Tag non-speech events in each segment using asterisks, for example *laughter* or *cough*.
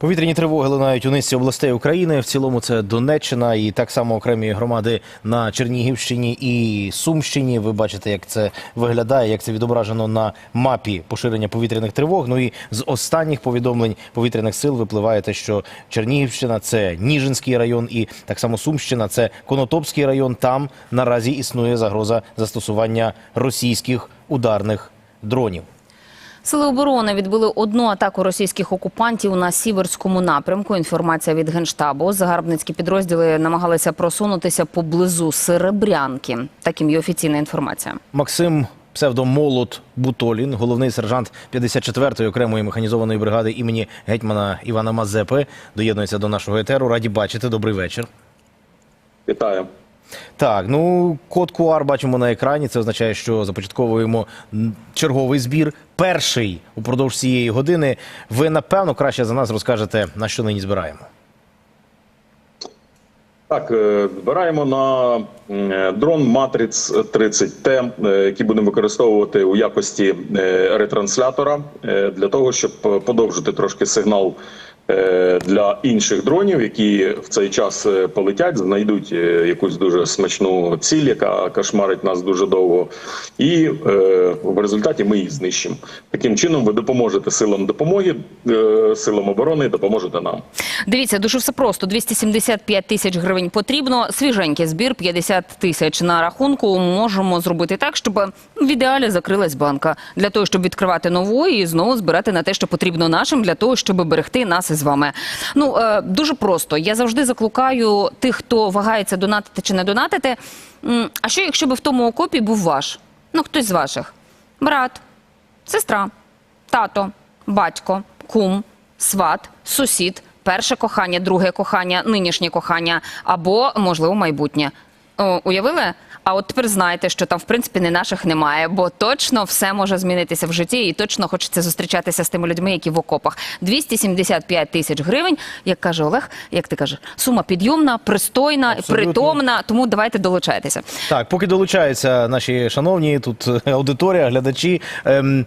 Повітряні тривоги лунають у низці областей України. В цілому це Донеччина і так само окремі громади на Чернігівщині і Сумщині. Ви бачите, як це виглядає, як це відображено на мапі поширення повітряних тривог. Ну і з останніх повідомлень повітряних сил випливає те, що Чернігівщина це Ніжинський район, і так само Сумщина це Конотопський район. Там наразі існує загроза застосування російських ударних дронів. Сили оборони відбили одну атаку російських окупантів на сіверському напрямку. Інформація від генштабу. Загарбницькі підрозділи намагалися просунутися поблизу Серебрянки. Таким є офіційна інформація. Максим псевдомолот Бутолін, головний сержант 54-ї окремої механізованої бригади імені гетьмана Івана Мазепи, доєднується до нашого етеру. Раді бачити. Добрий вечір. Вітаю. Так, ну код QR бачимо на екрані. Це означає, що започатковуємо черговий збір. Перший упродовж цієї години. Ви напевно краще за нас розкажете на що нині збираємо. Так, е, збираємо на дрон Matrix 30T, е, який будемо використовувати у якості е, ретранслятора е, для того, щоб е, подовжити трошки сигнал е, для інших дронів, які в цей час е, полетять, знайдуть е, якусь дуже смачну ціль, яка кошмарить нас дуже довго, і е, в результаті ми її знищимо. Таким чином, ви допоможете силам допомоги, е, силам оборони, допоможете нам. Дивіться, дуже все просто. 275 тисяч гривень потрібно. Свіженький збір 50 тисяч на рахунку. Можемо зробити так, щоб в ідеалі закрилась банка для того, щоб відкривати нову і знову збирати на те, що потрібно нашим, для того, щоб берегти нас із вами. Ну е, дуже просто. Я завжди закликаю тих, хто вагається донатити чи не донатити. А що, якщо би в тому окопі був ваш? Ну хтось з ваших брат, сестра, тато, батько, кум, сват, сусід, перше кохання, друге кохання, нинішнє кохання або, можливо, майбутнє. О, уявили? А от тепер знаєте, що там в принципі не наших немає, бо точно все може змінитися в житті, і точно хочеться зустрічатися з тими людьми, які в окопах. 275 тисяч гривень, як каже Олег, як ти кажеш, сума підйомна, пристойна, Абсолютно. притомна. Тому давайте долучайтеся. Так, поки долучаються наші шановні тут е, *laughs* аудиторія, глядачі. Ем,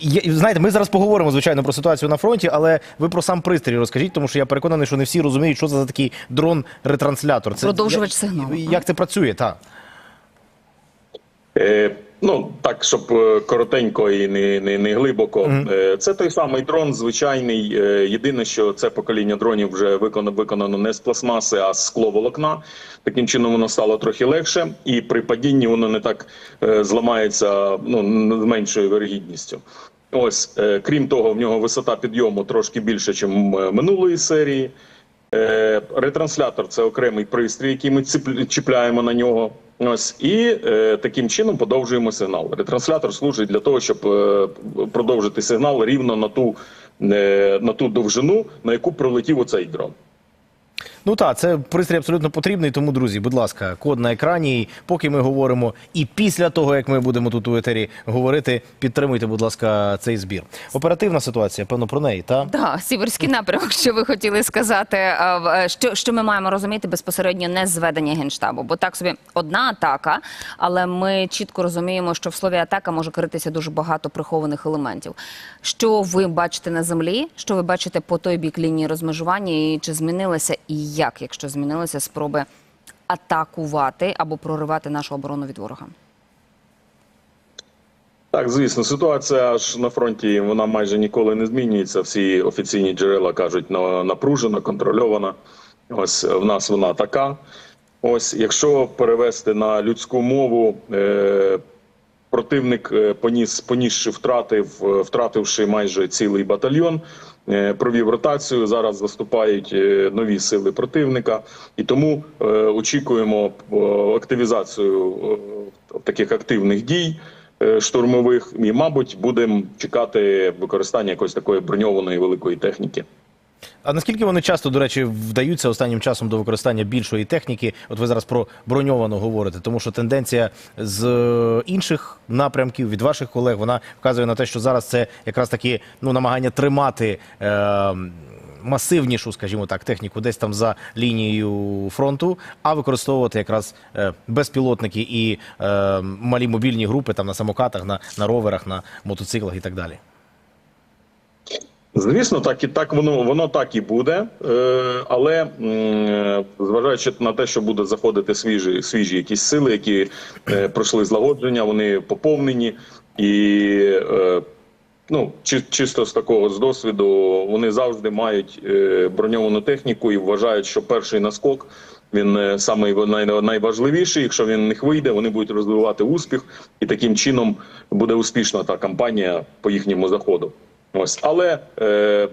є- знаєте, ми зараз поговоримо звичайно про ситуацію на фронті, але ви про сам пристрій розкажіть, тому що я переконаний, що не всі розуміють, що це за такий дрон-ретранслятор. Це Продовжувач сигналу. Як це працює? Так. Ну так, щоб е, коротенько і не, не, не глибоко. Е, це той самий дрон, звичайний. Е, єдине, що це покоління дронів вже виконано, виконано не з пластмаси, а з скловолокна. Таким чином воно стало трохи легше, і при падінні воно не так зламається ну, з меншою вирогідністю. Ось, крім того, в нього висота підйому трошки більше, ніж минулої серії. Ретранслятор це окремий пристрій, який ми чіпляємо на нього. Ось і е, таким чином подовжуємо сигнал. Ретранслятор служить для того, щоб е, продовжити сигнал рівно на ту, е, на ту довжину, на яку пролетів оцей дрон. Ну так, це пристрій абсолютно потрібний. Тому, друзі, будь ласка, код на екрані. І поки ми говоримо, і після того, як ми будемо тут у етері говорити, підтримуйте, будь ласка, цей збір. Оперативна ситуація, певно, про неї, так? Так, сіверський напрямок, що ви хотіли сказати, в- е, що, що ми маємо розуміти безпосередньо не зведення генштабу, бо так собі одна атака, але ми чітко розуміємо, що в слові атака може критися дуже багато прихованих елементів. Що ви бачите на землі? Що ви бачите по той бік лінії розмежування? І чи змінилися і як, якщо змінилися спроби атакувати або проривати нашу оборону від ворога? Так, звісно, ситуація ж на фронті вона майже ніколи не змінюється. Всі офіційні джерела кажуть на- напружена, контрольована. Ось в нас вона така. Ось, якщо перевести на людську мову, е, противник е, поніс понісши втрати, втративши майже цілий батальйон, провів ротацію. Зараз заступають е, нові сили противника, і тому е, очікуємо е, активізацію е, таких активних дій е, штурмових, і, мабуть, будемо чекати використання якоїсь такої броньованої великої техніки. А наскільки вони часто, до речі, вдаються останнім часом до використання більшої техніки? От ви зараз про броньовану говорите, тому що тенденція з е, інших напрямків від ваших колег вона вказує на те, що зараз це якраз таки ну намагання тримати. Е- Масивнішу, скажімо так, техніку десь там за лінією фронту, а використовувати якраз е, безпілотники і е, малі мобільні групи там на самокатах, на, на роверах, на мотоциклах і так далі. Звісно, так і так воно воно так і буде, е, але зважаючи на те, що буде заходити свіжі свіжі якісь сили, які е, пройшли злагодження, вони поповнені і. Е, Ну, чи, чисто з такого з досвіду, вони завжди мають броньовану техніку і вважають, що перший наскок він самий найважливіший. Якщо він них вийде, вони будуть розвивати успіх, і таким чином буде успішна та кампанія по їхньому заходу. Ось, але е,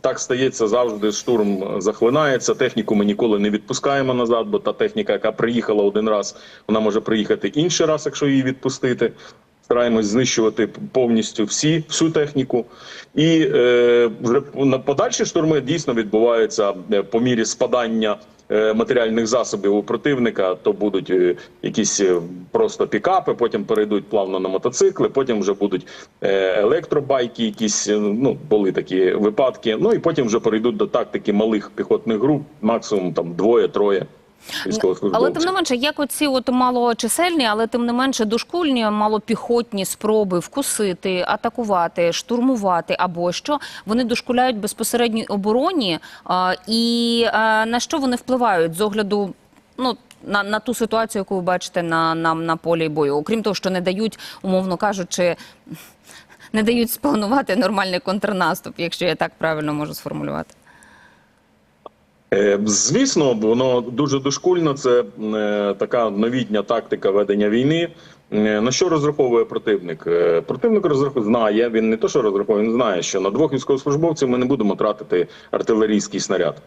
так стається завжди. Штурм захлинається. Техніку ми ніколи не відпускаємо назад, бо та техніка, яка приїхала один раз, вона може приїхати інший раз, якщо її відпустити. Стараємось знищувати повністю всі всю техніку, і е, на подальші штурми дійсно відбуваються е, по мірі спадання матеріальних засобів у противника. То будуть е, якісь е, просто пікапи, потім перейдуть плавно на мотоцикли, потім вже будуть е, електробайки, якісь е, ну були такі випадки. Ну і потім вже перейдуть до тактики малих піхотних груп, максимум там двоє-троє. Але тим не менше, як оці от малочисельні, але тим не менше дошкульні, малопіхотні спроби вкусити, атакувати, штурмувати або що, вони дошкуляють безпосередній обороні. А, і а, на що вони впливають з огляду ну, на, на ту ситуацію, яку ви бачите на, на, на полі бою? Окрім того, що не дають, умовно кажучи, не дають спланувати нормальний контрнаступ, якщо я так правильно можу сформулювати. Е, Звісно, воно дуже дошкульно. Це е, така новітня тактика ведення війни. Е, На що розраховує противник? Противник розраховує знає. Він не то, що розраховує, він знає, що на двох військовослужбовців ми не будемо тратити артилерійський снаряд.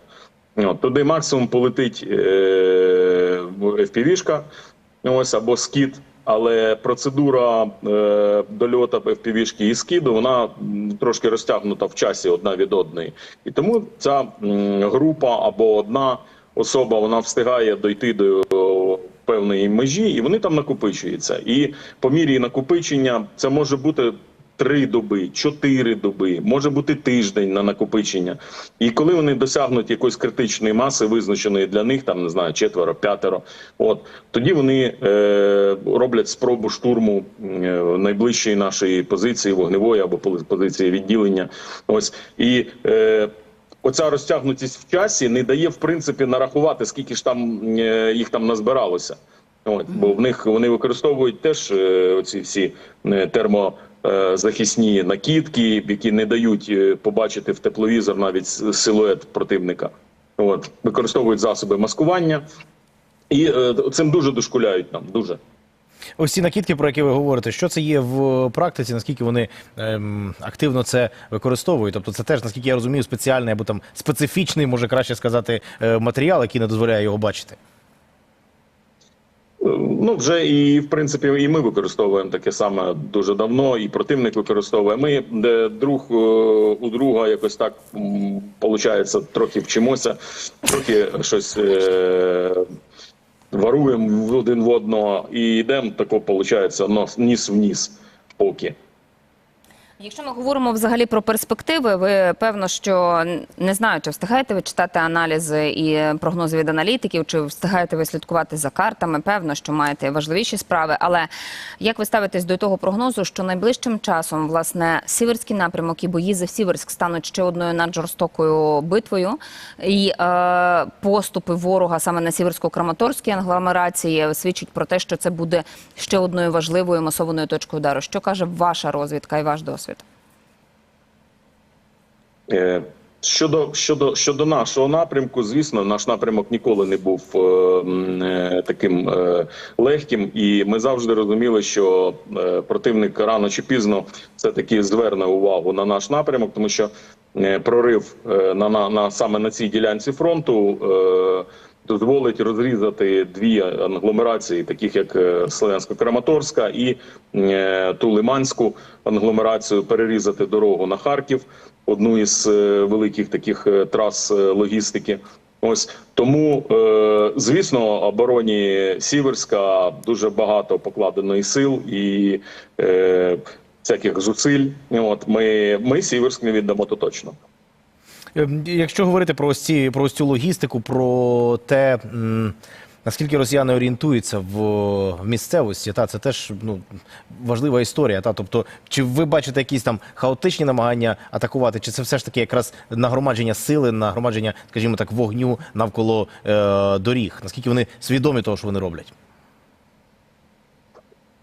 От, туди максимум полетить е, FPV-шка, ось або скид. Але процедура е, дольота FPV-шки і скиду вона трошки розтягнута в часі одна від одної, і тому ця м, група або одна особа вона встигає дойти до певної межі, і вони там накопичуються. І по мірі накопичення це може бути три доби, чотири доби, може бути тиждень на накопичення. І коли вони досягнуть якоїсь критичної маси, визначеної для них, там не знаю, четверо, п'ятеро, от тоді вони е, роблять спробу штурму е, найближчої нашої позиції вогневої або позиції відділення. Ось і. Е, Оця розтягнутість в часі не дає в принципі нарахувати, скільки ж там е, їх там назбиралося. От, бо в них вони використовують теж е, оці всі е, термозахисні накидки, які не дають е, побачити в тепловізор навіть силует противника. От, використовують засоби маскування і е, цим дуже дошкуляють нам. Дуже. Ось ці накидки, про які ви говорите, що це є в практиці, наскільки вони ем, активно це використовують? Тобто це теж, наскільки я розумію, спеціальний або там специфічний, може краще сказати, е, матеріал, який не дозволяє його бачити. Ну, вже і в принципі, і ми використовуємо таке саме дуже давно, і противник використовує. Ми де друг е, у друга якось так виходить, трохи вчимося, трохи щось е, варуємо один в одного і йдемо тако, виходить, ніс в ніс поки. Якщо ми говоримо взагалі про перспективи, ви певно, що не знаю, чи встигаєте ви читати аналізи і прогнози від аналітиків, чи встигаєте ви слідкувати за картами. Певно, що маєте важливіші справи. Але як ви ставитесь до того прогнозу, що найближчим часом власне сіверський напрямок і бої за Сіверськ стануть ще одною наджорстокою битвою, і е, поступи ворога саме на сіверсько-краматорській англомерації свідчать про те, що це буде ще одною важливою масованою точкою удару. Що каже ваша розвідка і ваш досвід? Е, Щодо щодо щодо нашого напрямку, звісно, наш напрямок ніколи не був е, е, таким е, легким, і ми завжди розуміли, що е, противник рано чи пізно все таки зверне увагу на наш напрямок, тому що е, прорив е, на, на, на саме на цій ділянці фронту. Е, Дозволить розрізати дві англомерації, таких як е, Слов'янсько-Краматорська і ту Лиманську англомерацію, перерізати дорогу на Харків, одну із е, великих таких е, трас е, логістики. Ось тому, звісно, обороні Сіверська дуже багато покладено і сил і всяких зусиль. От ми, ми Сіверськ не віддамо то точно. Ем, Якщо говорити про ось ці про ось цю логістику, про те, Наскільки росіяни орієнтуються в, місцевості, та це теж ну важлива історія. Та тобто, чи ви бачите якісь там хаотичні намагання атакувати, чи це все ж таки якраз нагромадження сили, нагромадження, скажімо так, вогню навколо е, доріг? Наскільки вони свідомі того, що вони роблять?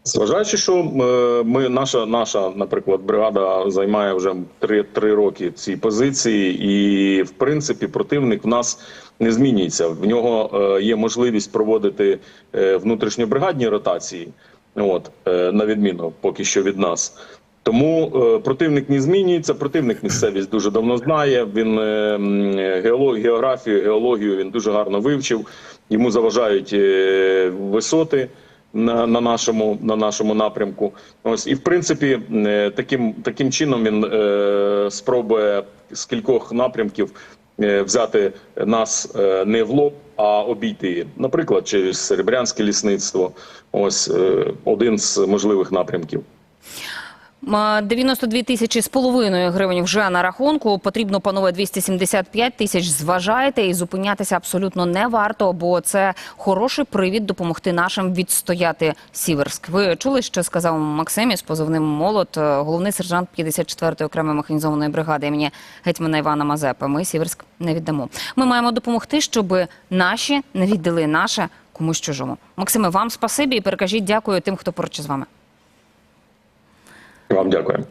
Зважаючи, що е, ми наша, наша, наприклад, бригада займає вже три, три роки ці позиції, і в принципі противник в нас не змінюється. В нього е, є можливість проводити е, внутрішньобригадні ротації, от на відміну поки що від нас. Тому е, противник не змінюється. Противник місцевість дуже давно знає. Він е, геолог, географію, геологію він дуже гарно вивчив. Йому заважають е, висоти на, на нашому на нашому напрямку. Ось і в принципі, е, таким таким чином він е, спробує з кількох напрямків е, взяти нас е, не в лоб, а обійти. Наприклад, через серебрянське лісництво. Ось е, один з можливих напрямків. М, 92 тисячі з половиною гривень вже на рахунку. Потрібно, панове, 275 тисяч. Зважайте і зупинятися абсолютно не варто, бо це хороший привід допомогти нашим відстояти Сіверськ. Ви чули, що сказав Максим із позивним «Молот», е, головний сержант 54-ї окремої механізованої бригади імені гетьмана Івана Мазепи. Ми Сіверськ не віддамо. Ми маємо допомогти, щоб наші не віддали наше комусь чужому. Максиме, вам спасибі і перекажіть дякую тим, хто поруч з вами. Вам дякую.